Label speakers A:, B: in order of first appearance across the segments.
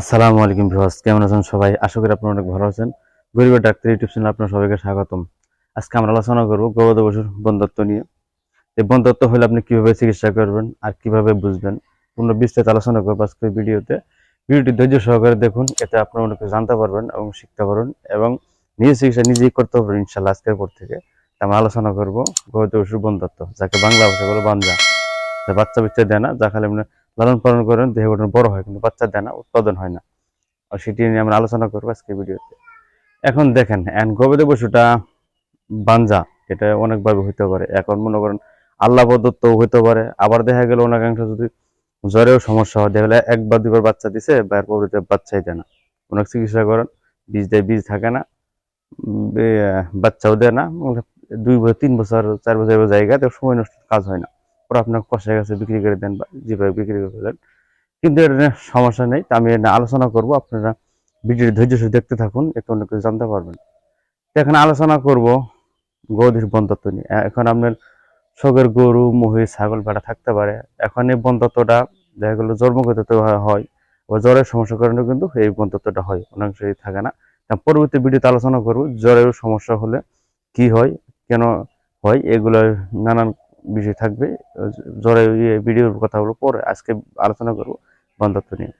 A: আসসালামু আলাইকুম ভিউয়ার্স, কেমন আছেন সবাই? আশা করি আপনারা অনেক ভালো আছেন। গরিবের ডাক্তার ইউটিউব চ্যানেলে আপনার সবাইকে স্বাগতম। আজকে আমরা আলোচনা করব গবাদি পশুর বন্ধত্ব নিয়ে। এই বন্ধত্ব হলে আপনি কীভাবে চিকিৎসা করবেন আর কীভাবে বুঝবেন? পূর্ণ বিস্তারিত আলোচনা করব আজকের ভিডিওতে। ভিডিওটি ধৈর্য সহকারে দেখুন, এতে আপনারা অনেক জানতে পারবেন এবং শিখতে পারবেন এবং নিজের চিকিৎসা নিজেই করতে পারবেন ইনশাল্লাহ আজকের পর থেকে। আমরা আলোচনা করব গবাদি পশুর বন্ধত্ব যাকে বাংলা ভাষা বলে বাঞ্জা। বাচ্চা বাচ্চা দেয় না, যা খালি আপনি লালন পালন করেন, দেহ গঠন বড় হয়, কিন্তু বাচ্চা দেয় না, উৎপাদন হয় না। আর সেটি নিয়ে আমরা আলোচনা করব আজকে ভিডিওতে। এখন দেখেন গবাদি পশুটা বাঞ্জা, এটা অনেকভাবে হইতে পারে। এখন মনে করেন আল্লাহ প্রদত্ত হইতে পারে। আবার দেখা গেল অনেকাংশ যদি জ্বরেও সমস্যা হয়, দেখা গেলে একবার দুবার বাচ্চা দিছে বা এর বাচ্চাই দেয় না। অনেক চিকিৎসা করেন বীজ দেয় বীজ থাকে না বাচ্চাও দেয় না। দুই বছর, তিন বছর, চার বছর এবার জায়গা তো সময় নষ্ট, কাজ হয় না। ওরা আপনার কষায় কাছে বিক্রি করে দেন বা যেভাবে বিক্রি করে দেন কিন্তু নিয়ে সমস্যা নেই। আমি আলোচনা করব। আপনারা ভিডিওটি ধৈর্য সহ দেখতে থাকুন, একটু অনেক কিছু জানতে পারবেন। এখন আলোচনা করব গৌধীর বন্ধত্ব নিয়ে। এখন আপনার শখের গরু, মহিষ, ছাগল, ভেড়া থাকতে পারে। এখন এই বন্ধত্বটা দেখা গেলো জন্মগত হয়- বা জ্বরের সমস্যার কারণে কিন্তু এই বন্ধত্বটা হয় অনেকাংশেই থাকে না। পরবর্তী ভিডিওতে আলোচনা করব জ্বরের সমস্যা হলে কি হয়, কেন হয় এগুলো নানান বিষয় থাকবে। জ্বরের ইয়ে ভিডিওর কথাগুলো পরে আজকে আলোচনা করব বন্ধত্ব নিয়ে।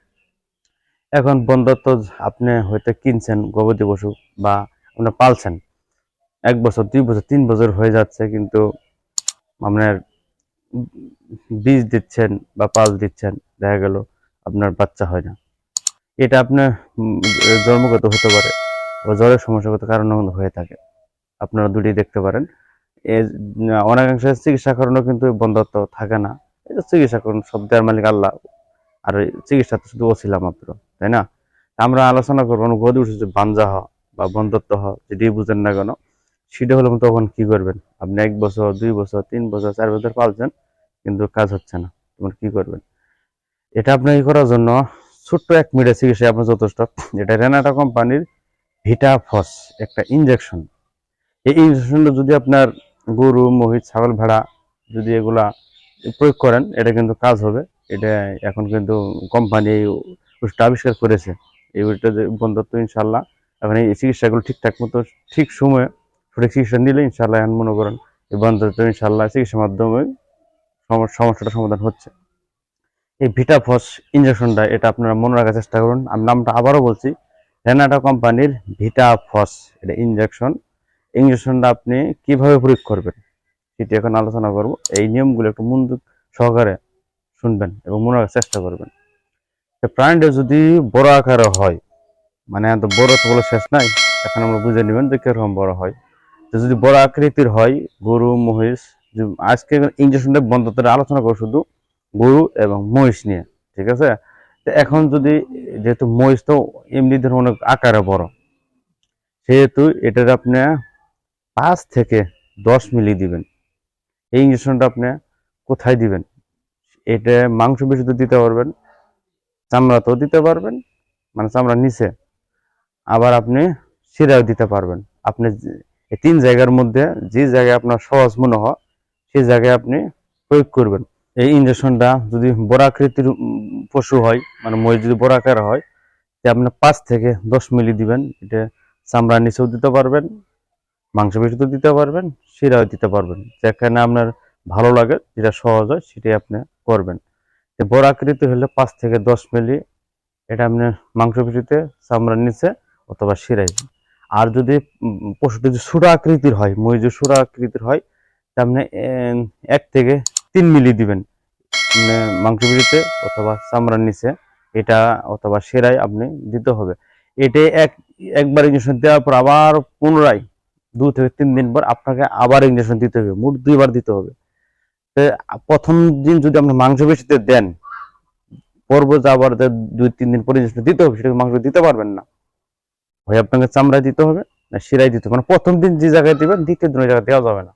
A: এখন বন্ধত্ব আপনি হয়তো কিনছেন, গবাদি পশু বা আপনি পালছেন। এক বছর, দুই বছর, তিন বছর হয়ে যাচ্ছে কিন্তু আপনার বীজ দিচ্ছেন বা পাল দিচ্ছেন, দেখা গেল আপনার বাচ্চা হয় না। এটা আপনার জন্মগত হতে পারে বা জ্বরের সমস্যাগত কারণে হয়ে থাকে। আপনারা দুটি দেখতে পারেন। অনেকাংশে চিকিৎসা করানো কিন্তু বন্ধত্ব থাকে না। এটা চিকিৎসা করুন, সব দেওয়ার মালিক আল্লাহ। আর চিকিৎসা তো শুধু ওছিলাম মাত্র, তাই না? আমরা আলোচনা করব গদি উঠে যে বাঞ্জা হ বা বন্ধত্ব হ যেটি বুঝেন না কেন, সেটা হলে তখন কি করবেন? আপনি এক বছর, দুই বছর, তিন বছর, চার বছর পালছেন, কিন্তু কাজ হচ্ছে না, তখন কি করবেন? এটা আপনার ই করার জন্য ছোট্ট এক মিনিটের চিকিৎসা আপনার যথেষ্ট। এটা রেনাটা কোম্পানির ভিটাফস, একটা ইনজেকশন এই ইনজেকশনটা যদি আপনার গরু, মহিষ, ছাগল, ভেড়া যদি এগুলা প্রয়োগ করেন, এটা কিন্তু কাজ হবে। এটা এখন কিন্তু কোম্পানি এই ওষুধটা আবিষ্কার করেছে। এই ওষুধটা বন্ধত্ব ইনশাল্লাহ এখন এই চিকিৎসাগুলো ঠিকঠাক মতো, ঠিক সময়ে সঠিক চিকিৎসা নিলে ইনশাল্লাহ এখন মনে করেন এই বন্ধত্ব ইনশাল্লাহ চিকিৎসার মাধ্যমে সম- সমস্যাটা সমাধান হচ্ছে। এই ভিটাফস ইঞ্জেকশনটা এটা আপনারা মনে রাখার চেষ্টা করুন। আমি নামটা আবারও বলছি রেনাটা কোম্পানির ভিটাফস এটা ইনজেকশন ইনজেকশনটা আপনি কীভাবে প্রয়োগ করবেন, সেটি এখন আলোচনা করব। এই নিয়মগুলো একটু মন সহকারে শুনবেন এবং মনে রাখার চেষ্টা করবেন। প্রাণীটা যদি বড় আকারে হয় মানে এত বড় তো বলে শেষ নাই, এখন আমরা বুঝে নেবেন যে কীরকম বড় হয়। তো যদি বড় আকৃতির হয়, গরু, মহিষ আজকে ইঞ্জেকশনটা বন্ধত্বের আলোচনা করব শুধু গরু এবং মহিষ নিয়ে, ঠিক আছে? এখন যদি, যেহেতু মহিষ তো এমনি ধরুন অনেক আকারে বড়, সেহেতু এটার আপনি পাঁচ থেকে দশ মিলি দিবেন। এই ইঞ্জেকশনটা আপনি কোথায় দিবেন? এটা মাংস বেশিতে দিতে পারবেন, চামড়াতেও দিতে পারবেন মানে চামড়ার নিচে। আবার আপনি শিরাও দিতে পারবেন। আপনি এই তিন জায়গার মধ্যে যে জায়গায় আপনার সহজ মনে হয়, সেই জায়গায় আপনি প্রয়োগ করবেন। এই ইঞ্জেকশনটা যদি বড় আকৃতির পশু হয় মানে মহিষ যদি বড় আকার হয় আপনি পাঁচ থেকে দশ মিলি দিবেন। এটা চামড়ার নিচেও দিতে পারবেন মাংস পেশিতেও দিতে পারবেন, শিরাও দিতে পারবেন। যেখানে আপনার ভালো লাগে, যেটা সহজ হয়, সেটাই আপনি করবেন। বড় আকৃতি হলে পাঁচ থেকে দশ মিলি, এটা আপনি মাংস পেশিতে চামড়ার নিচে অথবা শিরাই আর যদি পশুটি যদি ছোট আকৃতির হয় মহিষ যদি ছোট আকৃতির হয়, তা আপনি এক থেকে তিন মিলি দিবেন। মাংস পেশিতে অথবা চামড়ার নিচে, এটা অথবা সেরাই আপনি দিতে হবে। এটা এক, একবার ইঞ্জেকশন দেওয়ার পর আবার পুনরায় দু থেকে তিন দিন পর আপনাকে আবার ইঞ্জেকশন দিতে হবে। মোট দুইবার দিতে হবে। প্রথম দিন যদি আপনি মাংস পেশিতে দেন পরবর্তী আবার যে দুই তিন দিন পরে ইঞ্জেকশন দিতে হবে সেটাকে মাংস দিতে পারবেন না। হয় আপনাকে চামড়ায় দিতে হবে, না শিরায় দিতে হবে। মানে প্রথম দিন যে জায়গায় দিবেন, দ্বিতীয় দিন ওই জায়গায় দেওয়া যাবে না।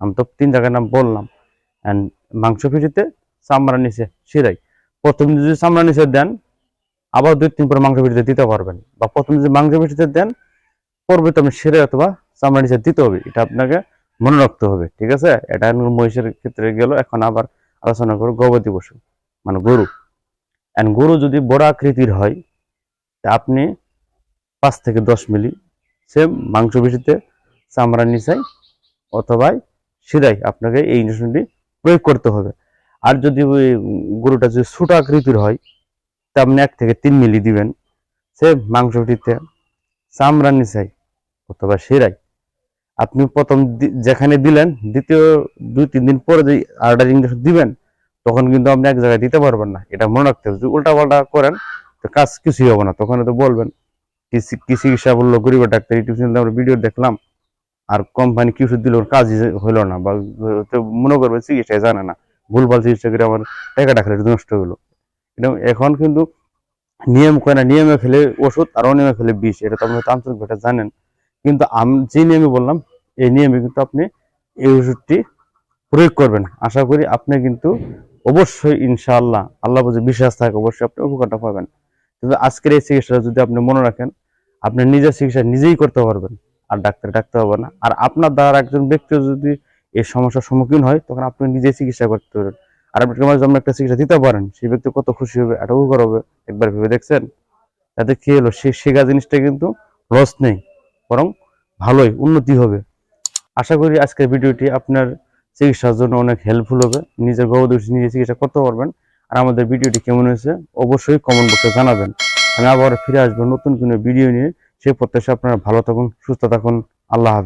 A: আমি তো তিন জায়গার নাম বললাম। অ্যান্ড মাংস পেশিতে চামড়া নিচে শিরাই প্রথম দিন যদি চামড়া নিচে দেন, আবার দুই তিন পরে মাংস পেশিতে দিতে পারবেন। বা প্রথম যদি মাংস পেশিতে দেন পরবর্তী আপনি শিরাই অথবা চামড়া নিচে দিতে হবে। এটা আপনাকে মনে রাখতে হবে, ঠিক আছে? এটা মহিষের ক্ষেত্রে গেল এখন আবার আলোচনা করো গবাদি পশু মানে গরু। এন্ড গরু যদি বড় আকৃতির হয়, তা আপনি পাঁচ থেকে দশ মিলি সেম মাংস বেশিতে চামড়ার নিচাই অথবা সিরাই আপনাকে এই ইঞ্জেকশনটি প্রয়োগ করতে হবে। আর যদি ওই গরুটা যদি ছোট আকৃতির হয়, তা আপনি এক থেকে তিন মিলি দিবেন। সে মাংসটিতে চামড়ার নিচাই অথবা শিরাই আপনি প্রথম যেখানে দিলেন, দ্বিতীয় দুই, তিন দিন পরে যে আরেকটা দিবেন, তখন কিন্তু আপনি এক জায়গায় দিতে পারবেন না। এটা মনে রাখতে হবে। যদি উল্টা পাল্টা করেন, তো কাজ কিছুই হবে না। তখন তো বলবেন, কি চিকিৎসা বলল গরিবের ডাক্তার, ইউটিউব চ্যানেলে আমরা ভিডিও দেখলাম, আর কোম্পানি কি ওষুধ দিল কাজই হলো না। বা মনে করবে চিকিৎসায় জানে না। ভুলভাল চিকিৎসা করে আমার টাকাটা খেলে নষ্ট হলো এটা এখন কিন্তু নিয়ম করে না। নিয়মে খেলে ওষুধ, আর অনিয়মে খেলে বিষ। এটা তো আপনি তান্ত্রিক ভাষা জানেন। কিন্তু আমি, যে নিয়মে বললাম, এই নিয়মে কিন্তু আপনি এই ওষুধটি প্রয়োগ করবেন। আশা করি আপনি কিন্তু অবশ্যই ইনশাআল্লাহ, আল্লাহ বুঝে বিশ্বাস থাকে, অবশ্যই আপনি উপকারটা পাবেন। কিন্তু আজকের এই চিকিৎসাটা যদি আপনি মনে রাখেন, আপনি নিজের চিকিৎসা নিজেই করতে পারবেন, আর ডাক্তার ডাকতে হবে না। আর আপনার দ্বারা একজন ব্যক্তি যদি এই সমস্যার সম্মুখীন হয়, তখন আপনি নিজেই চিকিৎসা করতে পারবেন। আর আপনি মাঝে আপনি একটা চিকিৎসা দিতে পারেন, সেই ব্যক্তি কত খুশি হবে, এটা উপকার হবে, একবার ভেবে দেখছেন? তাতে কি হলো? সে শেখা জিনিসটা কিন্তু লস নেই। বরং ভালোই উন্নতি হবে। আশা করি আজকের ভিডিওটি আপনার চিকিৎসার জন্য অনেক হেল্পফুল হবে। নিজের গর্ভদোষ নিজে চিকিৎসা করতে পারবেন। আর আমাদের ভিডিওটি কেমন হয়েছে অবশ্যই কমেন্ট বক্সে জানাবেন। আমি আবার ফিরে আসব নতুন কোনো ভিডিও নিয়ে। সেই প্রত্যাশা আপনারা ভালো থাকুন, সুস্থ থাকুন। আল্লাহ হাফেজ।